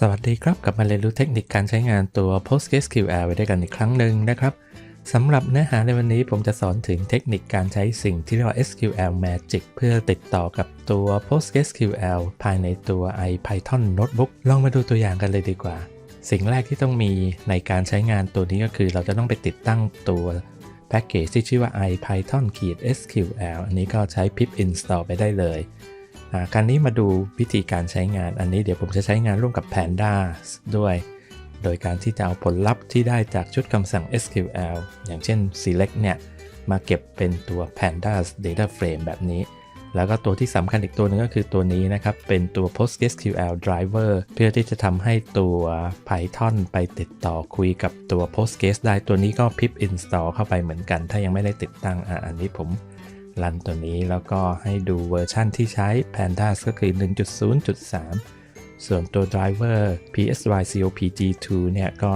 สวัสดีครับ กลับมาเรียนรู้เทคนิคการใช้งานตัว PostgreSQL ไว้ด้วยกันอีกครั้งหนึ่งนะครับสำหรับเนื้อหาในวันนี้ผมจะสอนถึงเทคนิคการใช้สิ่งที่เรียกว่า SQL Magic เพื่อติดต่อกับตัว PostgreSQL ภายในตัว IPython Notebook ลองมาดูตัวอย่างกันเลยดีกว่า สิ่งแรกที่ต้องมีในการใช้งานตัวนี้ก็คือเราจะต้องไปติดตั้งตัวแพ็กเกจที่ชื่อว่า IPython-SQL อันนี้ก็ใช้ pip install ไปได้เลย การนี้มาดูวิธีการใช้งานอันนี้เดี๋ยวผมจะใช้งานร่วมกับ Pandas ด้วย โดยการที่จะเอาผลลัพธ์ที่ได้จากชุดคำสั่ง SQL อย่างเช่น select เนี่ยมาเก็บเป็นตัว Pandas data frame แบบนี้ แล้วก็ตัวที่สำคัญอีกตัวนึงก็คือตัวนี้นะครับ เป็นตัว PostgreSQL driver เพื่อที่จะทำให้ตัว Python ไปติดต่อคุยกับตัว Postgres ได้ ตัวนี้ก็ pip install เข้าไปเหมือนกัน ถ้ายังไม่ได้ติดตั้งออันนี้ผม รันตัวนี้แล้วก็ให้ดูเวอร์ชั่นที่ใช้ Pandas ก็คือ 1.0.3 ส่วนตัว driver PSY COPG2 เนี่ยก็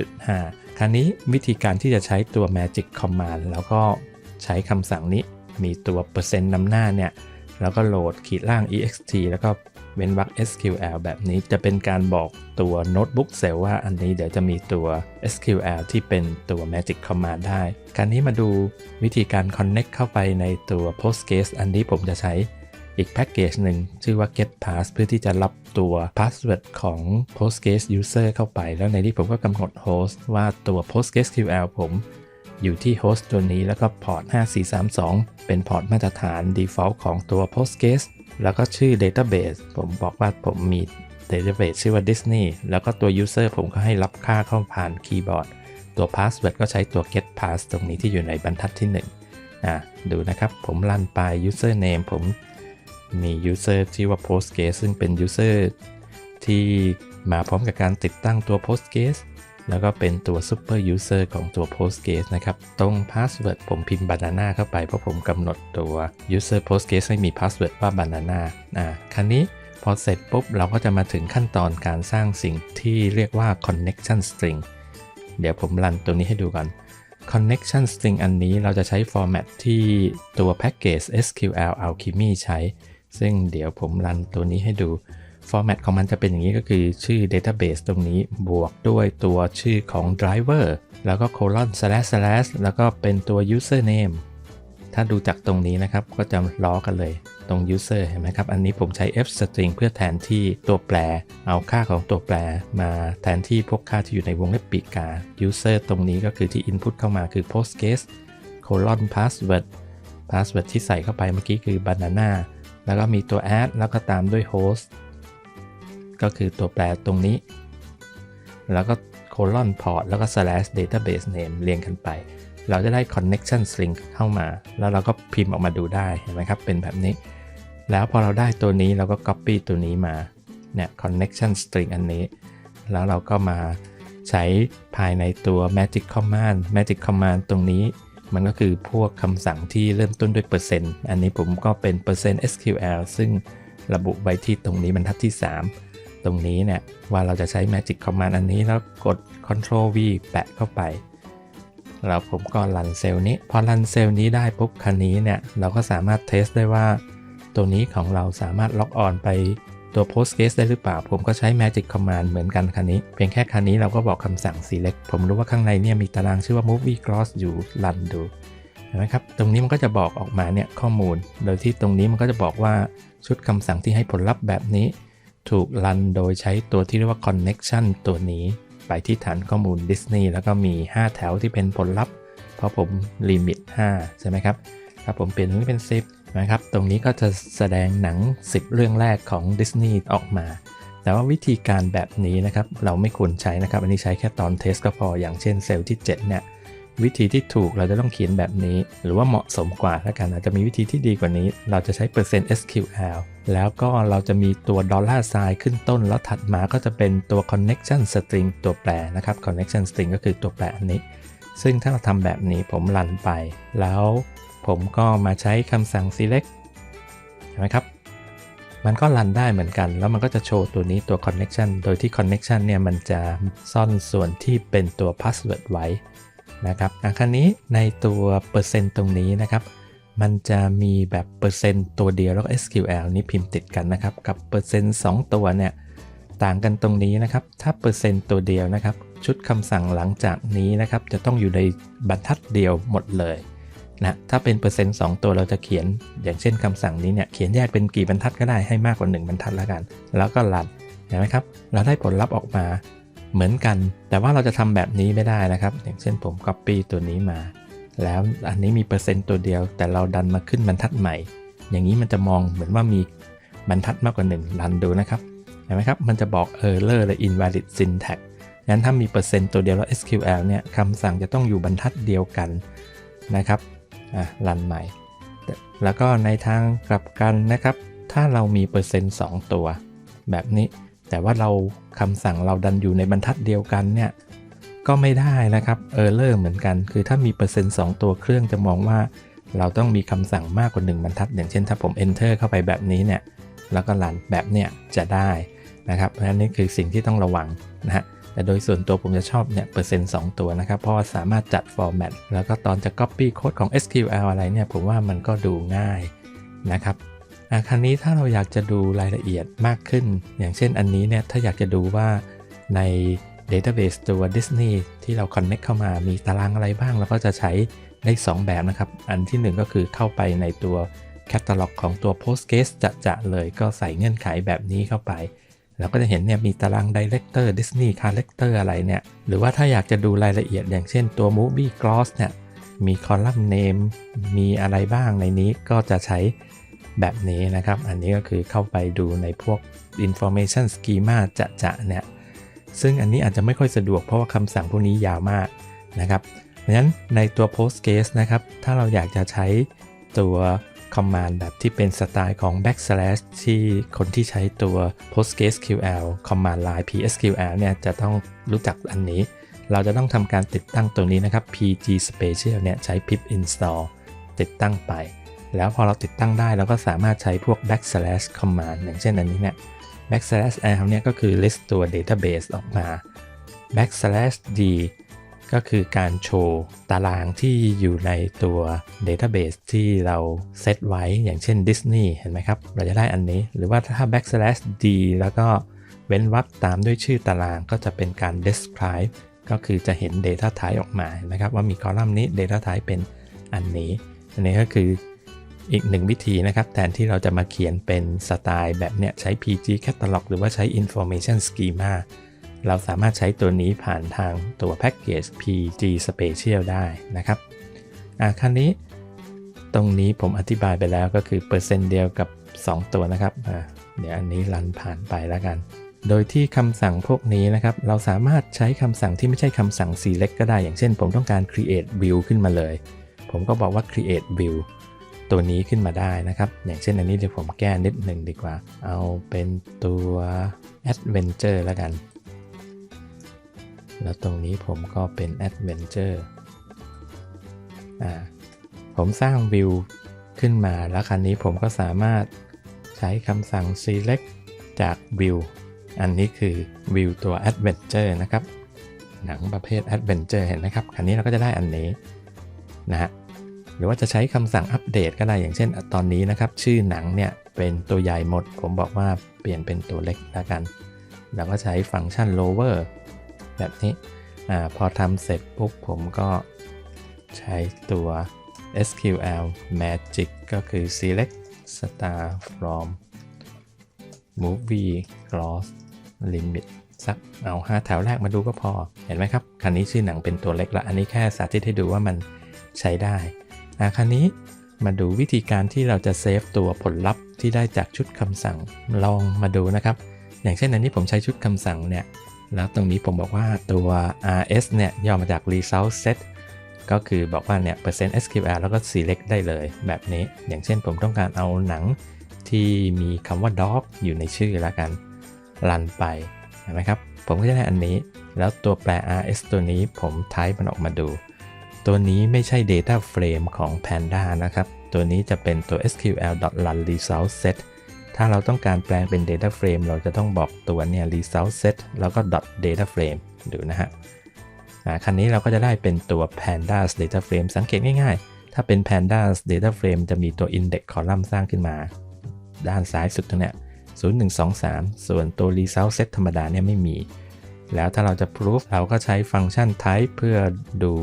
2.8.5 คราวนี้วิธีการที่จะใช้ตัว Magic Command แล้วก็ใช้คำสั่งนี้มีตัวเปอร์เซ็นต์นำหน้าเนี่ย แล้วก็โหลดขีดล่าง ext แล้วก็ เว้นวรรค SQL แบบนี้จะเป็นการบอกตัว Notebook Cell ว่าอันนี้เดี๋ยวจะมีตัว SQL ที่เป็นตัว Magic Command ได้ การนี้มาดูวิธีการ Connect เข้าไปในตัว Postgres อันนี้ผมจะใช้อีกแพ็กเกจหนึ่งชื่อว่า get pass เพื่อที่จะรับตัว password ของ Postgres user เข้าไป แล้วในที่ผมก็กำหนด host ว่าตัว PostgreSQL ผมอยู่ที่โฮสต์ตัวนี้แล้วก็พอร์ต 5432 เป็นพอร์ตมาตรฐาน default ของตัว Postgres แล้วก็ชื่อ database ผมบอกว่าผมมี database ชื่อว่า Disney แล้วก็ตัว user ผมก็ให้รับค่าเข้าผ่านคีย์บอร์ด ตัว password ก็ใช้ตัว get pass ตรงนี้ที่อยู่ในบรรทัดที่1นะดูนะครับ ผมรันไป user name ผมมี user ที่ว่า Postgres ซึ่งเป็น user ที่มาพร้อมกับการติดตั้งตัว Postgres แล้วก็เป็นตัว super user ของตัว Postgres นะครับ ตรง password ผมพิมพ์ banana เข้าไป เพราะผมกำหนดตัว user Postgres ให้มี password ว่า banana อ่าคันนี้พอเสร็จปุ๊บ เราก็จะมาถึงขั้นตอนการสร้างสิ่งที่เรียกว่า connection string เดี๋ยวผมรันตัวนี้ให้ดูก่อน connection string อันนี้เราจะใช้ format ที่ตัว package SQL Alchemy ใช้ ซึ่งเดี๋ยวผมรันตัวนี้ให้ดู ฟอร์แมตของมันจะเป็นอย่างนี้ก็คือชื่อ database ตรงนี้บวกด้วยตัวชื่อของ driver แล้วก็ colon slash slash แล้วก็เป็นตัว username ถ้าดูจากตรงนี้นะครับก็จะล้อกันเลยตรง user เห็นไหมครับ อันนี้ผมใช้ f string เพื่อแทนที่ตัวแปร เอาค่าของตัวแปร มาแทนที่พวกค่าที่อยู่ในวงเล็บปีกา user ตรงนี้ก็คือที่ input เข้ามาคือ postgres colon password password ที่ใส่เข้าไปเมื่อกี้คือ banana แล้วก็มีตัว add แล้วก็ตามด้วย host ก็คือตัวแปรตรงนี้ แล้วก็ colon port แล้วก็ slash database name เรียงกันไป เราจะได้ connection string เข้ามา แล้วเราก็พิมพ์ออกมาดูได้ เห็นไหมครับ เป็นแบบนี้ แล้วพอเราได้ตัวนี้เราก็ copy ตัวนี้มา เนี่ย connection string อันนี้ แล้วเราก็มาใช้ภายในตัว magic command magic command ตรงนี้ มันก็คือพวกคำสั่งที่เริ่มต้นด้วยเปอร์เซ็นต์ อันนี้ผมก็เป็นเปอร์เซ็นต์ SQL ซึ่งระบุไว้ที่ตรงนี้บรรทัดที่ 3 ตรงนี้เนี่ยว่าเราจะใช้ Magic Command อันนี้แล้วกด Ctrl V แปะเข้าไป แล้วผมก็รันเซลล์นี้ พอรันเซลล์นี้ได้ปุ๊บคันนี้เนี่ยเราก็สามารถเทสได้ว่า ตัวนี้ของเราสามารถล็อกออนไปตัว Postgres ได้หรือเปล่า ผมก็ใช้ Magic Command เหมือนกันคันนี้ เพียงแค่คันนี้เราก็บอกคำสั่ง select ผมรู้ว่าข้างในเนี่ยมีตารางชื่อว่า movie cross อยู่รันดูเห็นไหมครับ ตรงนี้มันก็จะบอกออกมาเนี่ยข้อมูล โดยที่ตรงนี้มันก็จะบอกว่าชุดคำสั่งที่ให้ผลลัพธ์แบบนี้ ถูกรันโดยใช้ตัวที่เรียกว่า connection ตัวนี้ ไปที่ฐานข้อมูล Disney แล้วก็มี 5 แถวที่เป็นผลลัพธ์ เพราะผมลิมิต 5 ใช่ไหมครับ ถ้าผมเปลี่ยนตรงนี้เป็น 10 นะครับ ตรงนี้ก็จะแสดงหนัง 10 เรื่องแรกของ Disney ออกมา แต่ว่าวิธีการแบบนี้นะครับ เราไม่ควรใช้นะครับ อันนี้ใช้แค่ตอนเทสก็พอ อย่างเช่นเซลล์ที่ 7 เนี่ย วิธีที่ถูกเราจะต้องเขียนแบบนี้ หรือว่าเหมาะสมกว่าแล้วกันอาจจะมีวิธีที่ดีกว่านี้ เราจะใช้เปอร์เซ็นต์ SQL แล้วก็เราจะมีตัวดอลลาร์ไซน์ขึ้นต้น แล้วถัดมาก็จะเป็นตัว connection string ตัวแปรนะครับ connection string ก็คือตัวแปรอันนี้ ซึ่งถ้าเราทำแบบนี้ผมรันไป แล้วผมก็มาใช้คำสั่ง select เห็นไหมครับ มันก็รันได้เหมือนกัน แล้วมันก็จะโชว์ตัวนี้ตัว connection โดยที่ connection เนี่ยมันจะซ่อนส่วนที่เป็นตัว password ไว้ นะครับคราวนี้ในตัวเปอร์เซ็นต์ตรงนี้นะครับ มันจะมีแบบเปอร์เซ็นต์ตัวเดียวแล้วก็ SQL นี้พิมพ์ติดกันนะครับ กับเปอร์เซ็นต์2ตัวเนี่ยต่างกันตรงนี้นะครับ ถ้าเปอร์เซ็นต์ตัวเดียวนะครับ ชุดคำสั่งหลังจากนี้นะครับ จะต้องอยู่ในบรรทัดเดียวหมดเลยนะถ้าเป็นเปอร์เซ็นต์2ตัวเราจะเขียน อย่างเช่นคำสั่งนี้เนี่ยเขียนแยกเป็นกี่บรรทัดก็ได้ให้มากกว่า 1 บรรทัดแล้วกัน แล้วก็รันเห็นไหมครับ เราได้ผลลัพธ์ออกมา เหมือนกัน แต่ว่าเราจะทำแบบนี้ไม่ได้นะครับ อย่างเช่นผม Copy ตัวนี้มา แล้วอันนี้มีเปอร์เซ็นต์ตัวเดียว แต่เราดันมาขึ้นบรรทัดใหม่ อย่างนี้มันจะมองเหมือนว่ามีบรรทัดมากกว่า1รันดูนะครับเห็นไหมครับ มันจะบอก error และ invalid syntax งั้นถ้ามีเปอร์เซ็นต์ตัวเดียวแล้ว SQL เนี่ยคำสั่งจะต้องอยู่บรรทัดเดียวกันนะครับอะรันใหม่ แล้วก็ในทางกลับกันนะครับ ถ้าเรามีเปอร์เซ็นต์2ตัว แบบนี้ แต่ว่าเราคำสั่งเราดันอยู่ในบรรทัดเดียวกันเนี่ยก็ไม่ได้นะครับเออร์เลอร์เหมือนกัน คือถ้ามีเปอร์เซ็นต์2ตัวเครื่องจะมองว่า เราต้องมีคำสั่งมากกว่า 1 บรรทัด อย่างเช่นถ้าผม enter เข้าไปแบบนี้เนี่ยแล้วก็รันแบบเนี้ยจะได้นะครับ เพราะฉะนั้นนี่คือสิ่งที่ต้องระวังนะฮะแต่โดยส่วนตัวผมจะชอบเนี่ยเปอร์เซ็นต์2ตัวนะครับ เพราะว่าสามารถจัดฟอร์แมตแล้วก็ตอนจะ Copy โค้ดของ SQL อะไรเนี่ยผมว่ามันก็ดูง่ายนะครับ อาคราวนี้ถ้าเราอยากจะดูรายละเอียดมากขึ้น อย่างเช่นอันนี้เนี่ยถ้าอยากจะดูว่าใน Database ตัว Disney ที่เรา Connect เข้ามามีตารางอะไรบ้างเราก็จะใช้ได้ 2 แบบนะครับ อันที่ 1 ก็คือเข้าไปในตัวแคตตาล็อกของตัว Postgres จะจะเลยก็ใส่เงื่อนไขแบบนี้เข้าไปเราก็จะเห็นเนี่ยมีตาราง Director Disney Character อะไรเนี่ย หรือว่าถ้าอยากจะดูรายละเอียดอย่างเช่นตัว Movie Gloss เนี่ยมีคอลัมน์ Name มีอะไรบ้างในนี้ก็จะใช้ แบบนี้นะครับ อันนี้ก็คือเข้าไปดูในพวก Information Schema จะจะเนี่ย ซึ่งอันนี้อาจจะไม่ค่อยสะดวกเพราะว่าคำสั่งพวกนี้ยาวมากนะครับเพราะฉะนั้นในตัว Postgres นะครับ ถ้าเราอยากจะใช้ตัวคอมมานด์แบบที่เป็นสไตล์ของ backslash ที่คนที่ใช้ตัว PostgreSQL command line PSQL เนี่ยจะต้องรู้จักอันนี้ เราจะต้องทำการติดตั้งตัวนี้นะครับ pg special เนี่ยใช้ pip install ติดตั้งไป แล้วพอเราติดตั้งได้เราก็สามารถใช้พวก backslash command อย่างเช่นอันนี้เนี่ย backslash l เนี่ยก็คือ list ตัว database ออกมา backslash d ก็คือการโชว์ตารางที่อยู่ในตัว Database ที่เราเซตไว้อย่างเช่น Disney เห็นไหมครับ เราจะได้อันนี้ หรือว่าถ้า backslash d แล้วก็เว้นวรรคตามด้วยชื่อตารางก็จะเป็นการ describe ก็คือจะเห็น Data Type ออกมาเห็นไหมครับว่ามีคอลัมน์นี้ Data Type เป็นอันนี้ อันนี้ก็คือ อีกหนึ่งวิธีนะครับ แทนที่เราจะมาเขียนเป็นสไตล์แบบเนี้ยใช้ PG Catalog หรือว่าใช้ Information Schema เราสามารถใช้ตัวนี้ผ่านทางตัวแพ็กเกจ PG Special ได้นะครับอ่าคันนี้ตรงนี้ผมอธิบายไปแล้วก็คือเปอร์เซ็นต์เดียวกับ 2 ตัวนะครับอ่าเดี๋ยวอันนี้รันผ่านไปแล้วกัน โดยที่คำสั่งพวกนี้นะครับ เราสามารถใช้คำสั่งที่ไม่ใช่คำสั่ง select ก็ได้ อย่างเช่น ผมต้องการ create view ขึ้นมาเลย ผมก็บอกว่า create view ตัวนี้ขึ้นมาได้นะครับ อย่างเช่นอันนี้เดี๋ยวผมแก้นิดหนึ่งดีกว่า เอาเป็นตัว adventure แล้วกัน แล้วตรงนี้ผมก็เป็น Adventure อ่าผมสร้างวิวขึ้นมาแล้วคันนี้ผมก็สามารถใช้คำสั่ง select จากวิวอันนี้คือวิวตัว Adventure นะครับ หนังประเภท Adventure เห็นไหมครับ คันนี้เราก็จะได้อันนี้นะฮะ หรือว่าจะใช้คำสั่งอัปเดตก็ได้อย่างเช่น ตอนนี้นะครับ ชื่อหนังเนี่ยเป็นตัวใหญ่หมด ผมบอกว่าเปลี่ยนเป็นตัวเล็กแล้วกัน แล้วก็ใช้ฟังก์ชัน lower แบบนี้อพอทำเสร็จปุ๊บผมก็ใช้ตัว SQL Magic ก็คือ select star from movie cross limit สักเอา 5 แถวแรกมาดูก็พอ เห็นไหมครับ คันนี้ชื่อหนังเป็นตัวเล็กละ อันนี้แค่สาธิตให้ดูว่ามันใช้ได้ อ่คันนี้มาดูวิธีการที่เราจะเซฟตัวผลลัพธ์ที่ได้จากชุดคำสั่งลองมาดูนะครับ อย่างเช่นอันนี้ผมใช้ชุดคำสั่งเนี่ยแล้วตรงนี้ผมบอกว่าตัว rs เนี่ยย่อมาจาก result set ก็คือบอกว่าเนี่ยเปอร์เซ็นต์ sql แล้วก็ select ได้เลยแบบนี้ อย่างเช่นผมต้องการเอาหนังที่มีคำว่า dog อยู่ในชื่อแล้วกัน รันไปเห็นไหมครับ ผมก็จะได้อันนี้ แล้วตัวแปล rs ตัวนี้ผมไทป์มันออกมาดู ตัวนี้ไม่ใช่ data frame ของ panda นะครับ ตัวนี้จะเป็นตัว sql.run result set ถ้าเราต้องการแปลงเป็น data frame เราจะต้องบอกตัวเนี่ย result set แล้วก็ dot data frame ดูนะฮะคันนี้เราก็จะได้เป็นตัว pandas data frame สังเกตง่ายๆ ถ้าเป็น pandas data frame จะมีตัว index column สร้างขึ้นมา ด้านซ้ายสุดตรงเนี้ย0123 ส่วนตัว result set ธรรมดาเนี่ยไม่มี แล้วถ้าเราจะ proof เราก็ใช้ฟังก์ชัน type เพื่อดู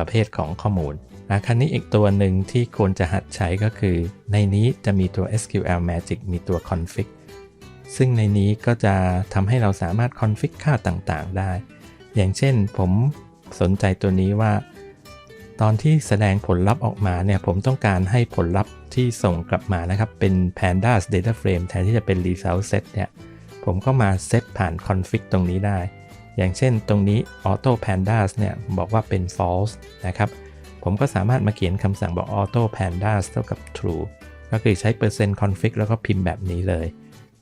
ประเภทของข้อมูลนะคันนี้อีกตัวหนึ่งที่ควรจะหัดใช้ก็คือ ในนี้จะมีตัว SQL Magic มีตัว config ซึ่งในนี้ก็จะทำให้เราสามารถ config ค่าต่างๆ ได้ อย่างเช่นผมสนใจตัวนี้ว่า ตอนที่แสดงผลลัพธ์ออกมาเนี่ยผมต้องการให้ผลลัพธ์ที่ส่งกลับมานะครับ เป็น pandas data frame แทนที่จะเป็น result set เนี่ยผมก็มาเซตผ่าน config ตรงนี้ได้ อย่างเช่นตรงนี้ auto pandas เนี่ยบอกว่าเป็น false นะครับ ผมก็สามารถมาเขียนคำสั่งบอก auto pandas เท่ากับ true ก็คือใช้ percent config แล้วก็พิมพ์แบบนี้เลย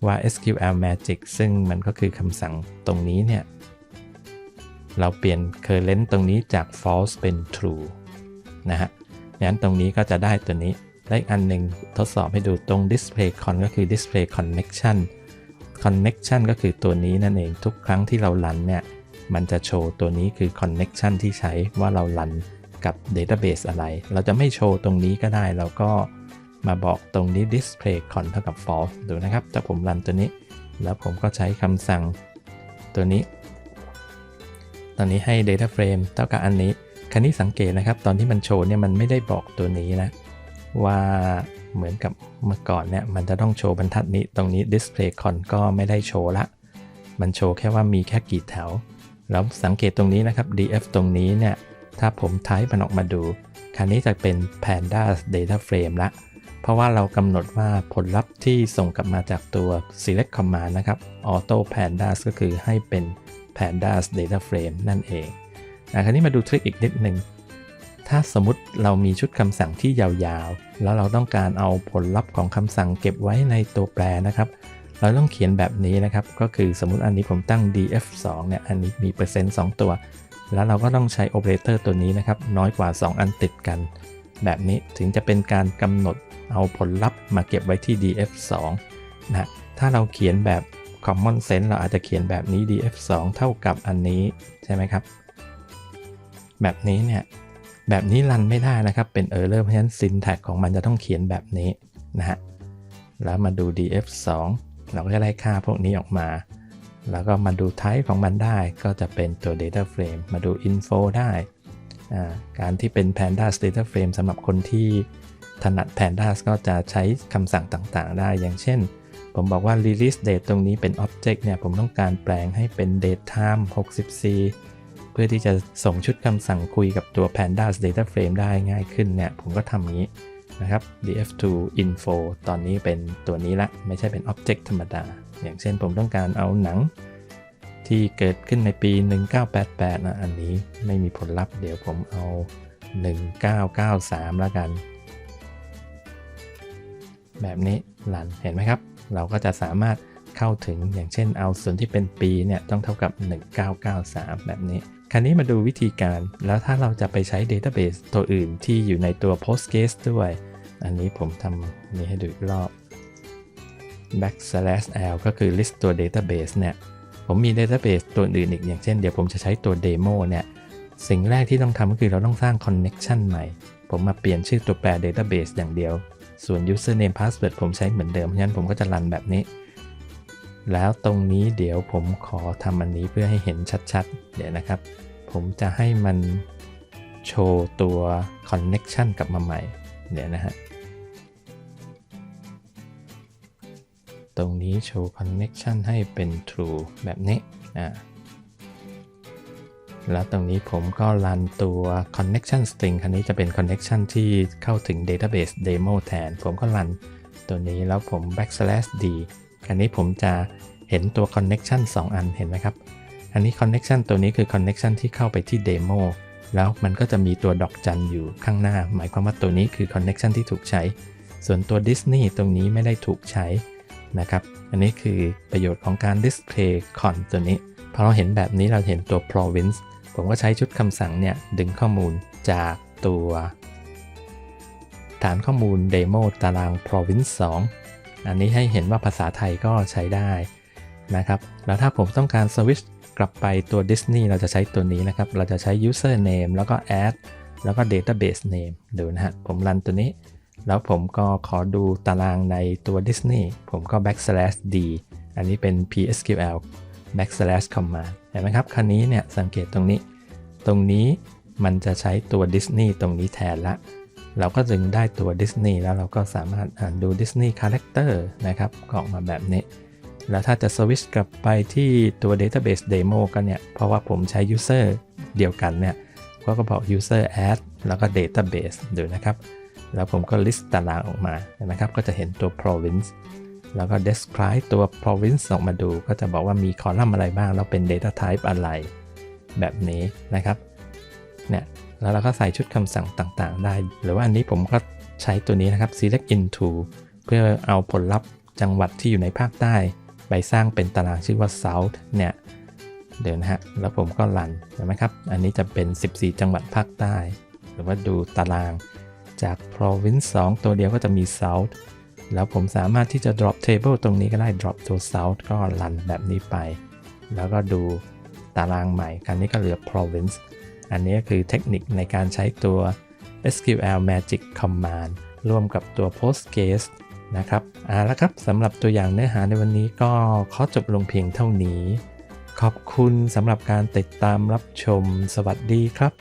ว่า SQL magic ซึ่งมันก็คือคำสั่งตรงนี้เนี่ย เราเปลี่ยน current ตรงนี้จาก false เป็น true นะฮะงั้นตรงนี้ก็จะได้ตัวนี้ และอีกอันหนึ่งทดสอบให้ดูตรง display con ก็คือ display connection connection ก็คือตัวนี้นั่นเองทุกครั้งที่เราลันเนี่ย มันจะโชว์ตัวนี้คือ connection ที่ใช้ว่าเราลันกับ database อะไร เราจะไม่โชว์ตรงนี้ก็ได้ เราก็มาบอกตรงนี้ display con เท่ากับ false ดูนะครับ ถ้าผมรันตัวนี้ แล้วผมก็ใช้คำสั่งตัวนี้ ตอนนี้ให้ data frame เท่ากับอันนี้คันนี้สังเกตนะครับ ตอนที่มันโชว์เนี่ยมันไม่ได้บอกตัวนี้นะว่า เหมือนกับเมื่อก่อนเนี่ยมันจะต้องโชว์บรรทัดนี้ตรงนี้ display con ก็ไม่ได้โชว์ละ มันโชว์แค่ว่ามีแค่กี่แถว แล้วสังเกตตรงนี้นะครับ df ตรงนี้เนี่ย ถ้าผมไทป์มันออกมาดูคันนี้จะเป็น pandas data frame ละ เพราะว่าเรากำหนดว่าผลลัพธ์ที่ส่งกลับมาจากตัว select command นะครับ auto pandas ก็คือให้เป็น pandas data frame นั่นเองนะคราวนี้มาดูทริคอีกนิดหนึ่ง ถ้าสมมติเรามีชุดคำสั่งที่ยาวๆ แล้วเราต้องการเอาผลลัพธ์ของคำสั่งเก็บไว้ในตัวแปรนะครับ เราต้องเขียนแบบนี้นะครับ ก็คือสมมติอันนี้ผมตั้ง df2 เนี่ย อันนี้มีเปอร์เซ็นต์2ตัว แล้วเราก็ต้องใช้โอเปอเรเตอร์ตัวนี้นะครับ น้อยกว่า 2 อันติดกัน แบบนี้ถึงจะเป็นการกำหนดเอาผลลัพธ์มาเก็บไว้ที่ df2 นะถ้าเราเขียนแบบ common sense เราอาจจะเขียนแบบนี้ df2 เท่ากับอันนี้ใช่ไหมครับ แบบนี้เนี่ย แบบนี้รันไม่ได้นะครับ เป็น error เพราะฉะนั้น syntax ของมันจะต้องเขียนแบบนี้นะฮะ แล้วมาดู df2 เราก็จะได้ค่าพวกนี้ออกมา แล้วก็มาดู type ของมันได้ก็จะเป็นตัว data frame มาดู info ได้การที่เป็น pandas data frame สำหรับคนที่ถนัด pandas ก็จะใช้คำสั่งต่างๆ ได้ อย่างเช่น ผมบอกว่า release date ตรงนี้เป็น object เนี่ย ผมต้องการแปลงให้เป็น date time 64 พื่อที่จะส่งชุดคำสั่งคุยกับตัว pandas data frame ได้ง่ายขึ้นเนี่ยผมก็ทำนี้นะครับ df2 info ตอนนี้เป็นตัวนี้ละ ไม่ใช่เป็น object ธรรมดา อย่างเช่นผมต้องการเอาหนังที่เกิดขึ้นในปี 1988 นะ อันนี้ไม่มีผลลัพธ์เดี๋ยวผมเอา 1993 แล้วกัน แบบนี้หลันเห็นไหมครับ เราก็จะสามารถเข้าถึงอย่างเช่นเอาส่วนที่เป็นปีเนี่ย ต้องเท่ากับ 1993 แบบนี้ คราวนี้มาดูวิธีการ แล้วถ้าเราจะไปใช้ Database ตัวอื่นที่อยู่ในตัว Postgres ด้วย อันนี้ผมทำนี้ให้ดูอีกรอบ backslash l ก็คือ list ตัว database เนี่ย ผมมี database ตัวอื่นอีกอย่างเช่น เดี๋ยวผมจะใช้ตัว demo เนี่ย สิ่งแรกที่ต้องทำก็คือเราต้องสร้าง connection ใหม่ ผมมาเปลี่ยนชื่อตัวแปร database อย่างเดียว ส่วน username password ผมใช้เหมือนเดิม เพราะฉะนั้นผมก็จะรันแบบนี้ แล้วตรงนี้เดี๋ยวผมขอทำอันนี้เพื่อให้เห็นชัดๆ เดี๋ยวนะครับ ผมจะให้มันโชว์ตัว connection กลับมาใหม่ เดี๋ยวนะฮะ ตรงนี้โชว์ connection ให้เป็น true แบบนี้ อ่า แล้วตรงนี้ผมก็รันตัว connection string คันนี้จะเป็น connection ที่เข้าถึง database demo แทน ผมก็รันตัวนี้แล้วผม backslash d คันนี้ผมจะเห็นตัว connection 2 อันเห็นไหมครับ อันนี้ connection ตัวนี้คือ connection ที่เข้าไปที่ demo แล้วมันก็จะมีตัวดอกจันอยู่ข้างหน้า หมายความว่าตัวนี้คือ connection ที่ถูกใช้ ส่วนตัว Disney ตรงนี้ไม่ได้ถูกใช้นะครับ อันนี้คือประโยชน์ของการ display con ตัวนี้ พอเราเห็นแบบนี้เราเห็นตัว province ผมก็ใช้ชุดคำสั่งเนี่ยดึงข้อมูลจากตัว ฐานข้อมูล demo ตาราง province 2 อันนี้ให้เห็นว่าภาษาไทยก็ใช้ได้นะครับ แล้วถ้าผมต้องการ switch กลับไปตัว Disney เราจะใช้ตัวนี้นะครับ เราจะใช้ user name แล้วก็ add แล้วก็ database name ดูนะฮะ ผมรันตัวนี้ แล้วผมก็ขอดูตารางในตัว Disney ผมก็ backslash d อันนี้เป็น PSQL backslash command เห็นไหมครับคันนี้เนี่ยสังเกตตรงนี้ ตรงนี้มันจะใช้ตัว Disney ตรงนี้แทนละ เราก็จึงได้ตัว Disney แล้วเราก็สามารถอ่านดู Disney Character นะครับก็ออกมาแบบนี้ แล้วถ้าจะสวิชกลับไปที่ตัว Database Demo ก็เนี่ย เพราะว่าผมใช้ User เดียวกันเนี่ยก็ก็บอก User Add แล้วก็ Database ดูนะครับ แล้วผมก็ list ตารางออกมานะครับ ก็จะเห็นตัว province แล้วก็ describe ตัว province ออกมาดู ก็จะบอกว่ามีคอลัมน์อะไรบ้าง แล้วเป็น data type อะไร แบบนี้นะครับ เนี่ย แล้วเราก็ใส่ชุดคำสั่งต่างๆ ได้ หรือว่าอันนี้ผมก็ใช้ตัวนี้นะครับ select into เพื่อเอาผลลัพธ์จังหวัดที่อยู่ในภาคใต้ไปสร้างเป็นตารางชื่อว่า south เนี่ย เดี๋ยวนะฮะ แล้วผมก็รันเห็นไหมครับ อันนี้จะเป็น 14 จังหวัดภาคใต้ หรือว่าดูตารางจาก province 2 ตัวเดียวก็จะมี south แล้วผมสามารถที่จะ drop table ตรงนี้ก็ได้ drop ตัว south ก็รันแบบนี้ไป แล้วก็ดูตารางใหม่กันนี้ก็เหลือ province อันนี้คือเทคนิคในการใช้ตัว SQL Magic Command ร่วมกับตัว Postgres นะครับเอาละครับสำหรับตัวอย่างเนื้อหาในวันนี้ก็ขอจบลงเพียงเท่านี้ ขอบคุณสำหรับการติดตามรับชม สวัสดีครับ